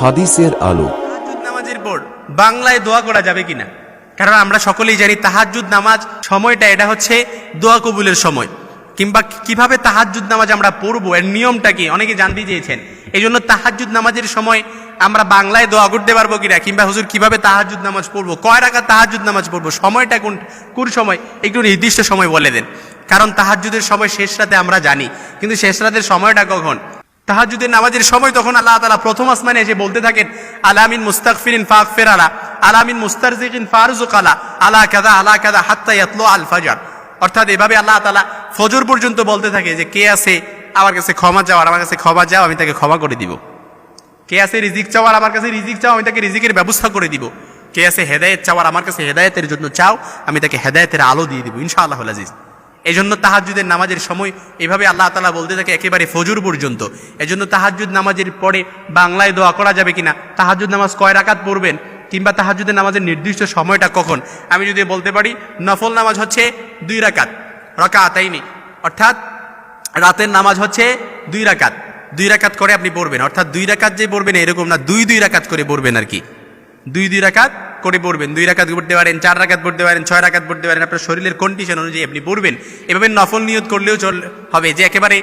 হাদিসের আলো। নামাজের পর বাংলায় দোয়া করা যাবে কিনা? কারণ আমরা সকলেই জানি তাহাজ্জুদ নামাজ সময়টা এটা হচ্ছে দোয়া কবুলের সময়। কিংবা কীভাবে তাহাজ্জুদ নামাজ আমরা পড়ব, এর নিয়মটা কি? অনেকে জানতে চেয়েছেন। এই জন্য তাহাজ্জুদ নামাজের সময় আমরা বাংলায় দোয়া করতে পারব কিনা? কিংবা হুজুর, কীভাবে তাহাজ্জুদ নামাজ পড়ব? কয় রাখা তাহাজ্জুদ নামাজ পড়ব? সময়টা কোন কোন সময়? একটু নির্দিষ্ট সময় বলে দেন। কারণ তাহাজ্জুদের সময় শেষ রাতে আমরা জানি। কিন্তু শেষ রাতের সময়টা কখন? তাহাজুদের নামাজের সময় তখন আল্লাহ তালা প্রথম আসমানে এসে বলতে থাকেন আলামিন মুস্তাকফিরিন ফাক ফেরালা আলামিন মুস্তারজিকিন ফারুজুক আলা আলা কাদা আলা কাদা হাত্তা ইয়াতলো আল ফাজার। অর্থাৎ এভাবে আল্লাহ তালা ফজর পর্যন্ত বলতে থাকে যে, কে আছে আমার কাছে ক্ষমা চাওয়ার, আমার কাছে ক্ষমা চাও, আমি তাকে ক্ষমা করে দিব। কে আছে রিজিক চাওয়ার, আমার কাছে রিজিক চাও, আমি তাকে রিজিকের ব্যবস্থা করে দিব। কে আছে হেদায়েত চাওয়ার, আমার কাছে হেদায়েতের জন্য চাও, আমি তাকে হেদায়েতের আলো দিয়ে দিব ইনশাআল্লাহ আজিজ। এই জন্য তাহাজুদের নামাজের সময় এভাবে আল্লাহ তালা বলতে থাকে একেবারে ফজর পর্যন্ত। এই জন্য তাহাজুদ নামাজের পরে বাংলায় দোয়া করা যাবে কিনা তাহাজুদ নামাজ কয় রাকাত পড়বেন কিংবা তাহাজুদের নামাজের নির্দিষ্ট সময়টা কখন? আমি যদি বলতে পারি, নফল নামাজ হচ্ছে দুই রাকাত রকা আতাইনি অর্থাৎ রাতের নামাজ হচ্ছে দুই রাকাত। দুই রাকাত করে আপনি পড়বেন। অর্থাৎ দুই রাকাত যে পড়বেন, এরকম না, দুই দুই রাকাত করে পড়বেন আর কি। দুই দুই রাকাত করে পড়বেন, দুই রাকাত পড়তে পারেন, চার রাকাত পড়তে পারেন, ছয় রাকাত পড়তে পারেন, আপনার শরীরের কন্ডিশন অনুযায়ী আপনি পড়বেন। এভাবে নফল নিয়ত করলেও চল, হবে, যে একেবারে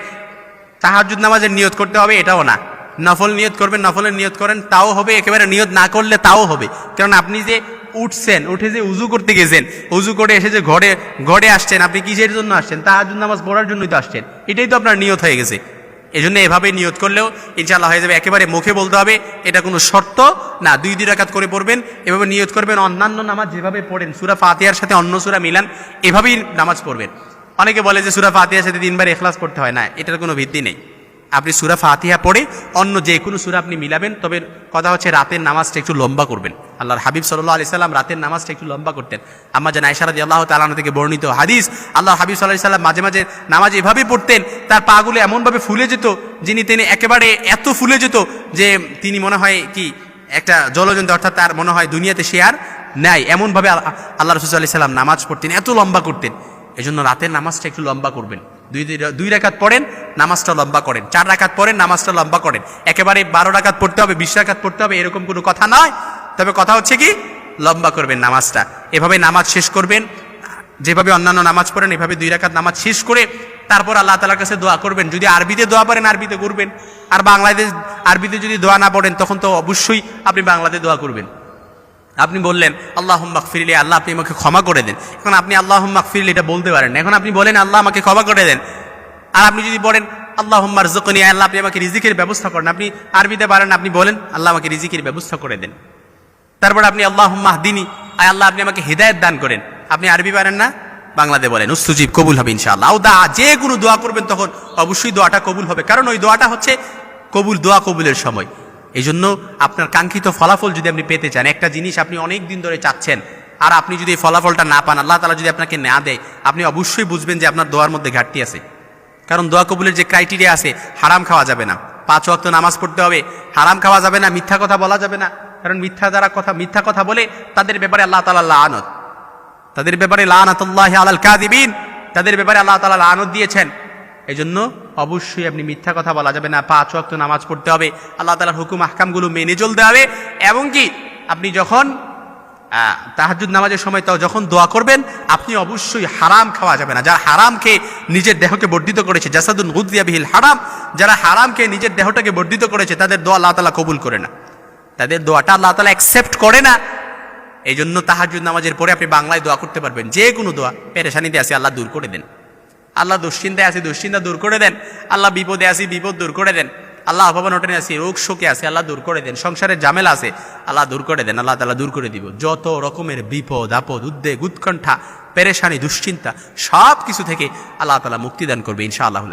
তাহাজুদ নামাজের নিয়ত করতে হবে, এটাও না। নফল নিয়ত করবেন, নফলের নিয়ত করেন, তাও হবে, একেবারে নিয়ত না করলে তাও হবে। কারণ আপনি যে উঠছেন, উঠে যে উজু করতে গেছেন, উজু করে এসে যে ঘরে ঘরে আসছেন, আপনি কিসের জন্য আসছেন? তাহাজুদ নামাজ পড়ার জন্যই তো আসছেন। এটাই তো আপনার নিয়ত হয়ে গেছে। এই জন্য এভাবে নিয়ত করলেও ইনশাল্লাহ হয়ে যাবে। একেবারে মুখে বলতে হবে, এটা কোনো শর্ত না। দুই দুই রাকাত করে পড়বেন, এভাবে নিয়ত করবেন। অন্যান্য নামাজ যেভাবে পড়েন, সুরা ফাতিয়ার সাথে অন্য সুরা মিলান, এভাবেই নামাজ পড়বেন। অনেকে বলে যে সুরা ফাতিয়ার সাথে তিনবার এখলাস পড়তে হয়। না, এটার কোনো ভিত্তি নেই। আপনি সুরা ফাতিহা পড়ে অন্য যে কোনো সুরা আপনি মিলাবেন, তবে কথা হচ্ছে রাতের নামাজটা একটু লম্বা করবেন। আল্লাহর হাবিব সাল্লাহ আলি সাল্লাম রাতের নামাজটা একটু লম্বা করতেন। আম্মা যেন আয়সারাদি আল্লাহ তালানো থেকে বর্ণিত হাদিস আল্লাহ হাবিব সাল্লাহ সাল্লাম মাঝে মাঝে নামাজ এভাবেই পড়তেন, তার পাগুলো এমনভাবে ফুলে যেত, যিনি তিনি একেবারে এত ফুলে যেত যে তিনি মনে হয় কি একটা জলজন্ত, অর্থাৎ তার মনে হয় দুনিয়াতে সে আর নেয় এমনভাবে আল্লাহ- রসুল সাল্লাম নামাজ পড়তেন, এত লম্বা করতেন। এই জন্য রাতের নামাজটা একটু লম্বা করবেন। দুই দুই- রাকাত পড়েন, নামাজটা লম্বা করেন। চার রাকাত পড়েন, নামাজটা লম্বা করেন। একেবারে বারো রাকাত পড়তে হবে, বিশ রাকাত পড়তে হবে, এরকম কোনো কথা নয়। তবে কথা হচ্ছে কি? লম্বা করবেন নামাজটা। এভাবে নামাজ শেষ করবেন। যেভাবে অন্যান্য নামাজ পড়েন, এভাবে দুই রাকাত নামাজ শেষ করে তারপর আল্লাহ তালার কাছে দোয়া করবেন। যদি আরবিতে দোয়া পারেন আরবিতে করবেন। আর বাংলাদেশ, আরবিতে যদি দোয়া না পড়েন, তখন তো অবশ্যই আপনি বাংলাতে দোয়া করবেন। আপনি বললেন আল্লাহ ফিরলে আল্লাহ আপনি আমাকে ক্ষমা করে দেন। এখন আপনি আল্লাহ ফিরলে এটা বলতে পারেন। এখন আপনি বলেন, আল্লাহ আমাকে ক্ষমা করে দেন। আর আপনি যদি বলেন আল্লাহ জকনি আল্লাহ আপনি আমাকে রিজিকের ব্যবস্থা করেন। আপনি আরবিতে পারেন আপনি বলেন, আল্লাহ আমাকে রিজিকের ব্যবস্থা করে দেন। তারপর আপনি আল্লাহ মাহদিনী আয় আল্লাহ আপনি আমাকে হৃদায়ত দান করেন। আপনি আরবি পারেন না, বাংলাতে বলেন, উস্তুজিব, কবুল হবে ইনশাআল্লাহ। দা যে কোনো দোয়া করবেন তখন অবশ্যই দোয়াটা কবুল হবে। কারণ ওই দোয়াটা হচ্ছে কবুল, দোয়া কবুলের সময়। এই জন্য আপনার কাঙ্ক্ষিত ফলাফল যদি আপনি পেতে চান, একটা জিনিস আপনি অনেক দিন ধরে চাচ্ছেন, আর আপনি যদি এই ফলাফলটা না পান, আল্লাহ তালা যদি আপনাকে না দেয়, আপনি অবশ্যই বুঝবেন যে আপনার দোয়ার মধ্যে ঘাটতি আছে। কারণ দোয়া কবুলের যে ক্রাইটেরিয়া আছে, হারাম খাওয়া যাবে না। পাঁচ ওয়াক্ত নামাজ পড়তে হবে, হারাম খাওয়া যাবে না, মিথ্যা কথা বলা যাবে না। কারণ মিথ্যা দ্বারা কথা, মিথ্যা কথা বলে তাদের ব্যাপারে আল্লাহ তালা লানত। তাদের ব্যাপারে লানাতুল্লাহ আলাল কাদিবিন তাদের ব্যাপারে আল্লাহ তালা লানত দিয়েছেন। এই জন্য অবশ্যই আপনি মিথ্যা কথা বলা যাবে না। পাঁচ ওয়াক্ত নামাজ পড়তে হবে। আল্লাহ তালার হুকুম, আহকামগুলো মেনে চলতে হবে। এবং কি? আপনি যখন তাহাজুদ নামাজের সময় তাও যখন দোয়া করবেন, আপনি অবশ্যই হারাম খাওয়া যাবে না। যারা হারাম খেয়ে নিজের দেহকে বর্ধিত করেছে, জাসাদুন হুদিয়া বিহিল হারাম, যারা হারাম খেয়ে নিজের দেহটাকে বর্ধিত করেছে, তাদের দোয়া আল্লাহ তালা কবুল করে না। তাদের দোয়াটা আল্লাহ তালা অ্যাকসেপ্ট করে না। এই জন্য তাহাজুদ নামাজের পরে আপনি বাংলায় দোয়া করতে পারবেন। যে কোনো দোয়া, পেরেশানিতে আসি আল্লাহ দূর করে দেন। আল্লাহ দুশ্চিন্তায় আছি, দুশ্চিন্তা দূর করে দেন। আল্লাহ বিপদে আছি, বিপদ দূর করে দেন। আল্লাহ অভাবন ওঠেনে আছি রোগ শোকে আসে আল্লাহ দূর করে দেন। সংসারের জামেলা আছে, আল্লাহ দূর করে দেন। আল্লাহ তালা দূর করে দিব। যত রকমের বিপদ, আপদ, উদ্বেগ, উৎকণ্ঠা, পেরেশানি, দুশ্চিন্তা সব কিছু থেকে আল্লাহ তালা মুক্তি দান করবে ইনশা আল্লাহ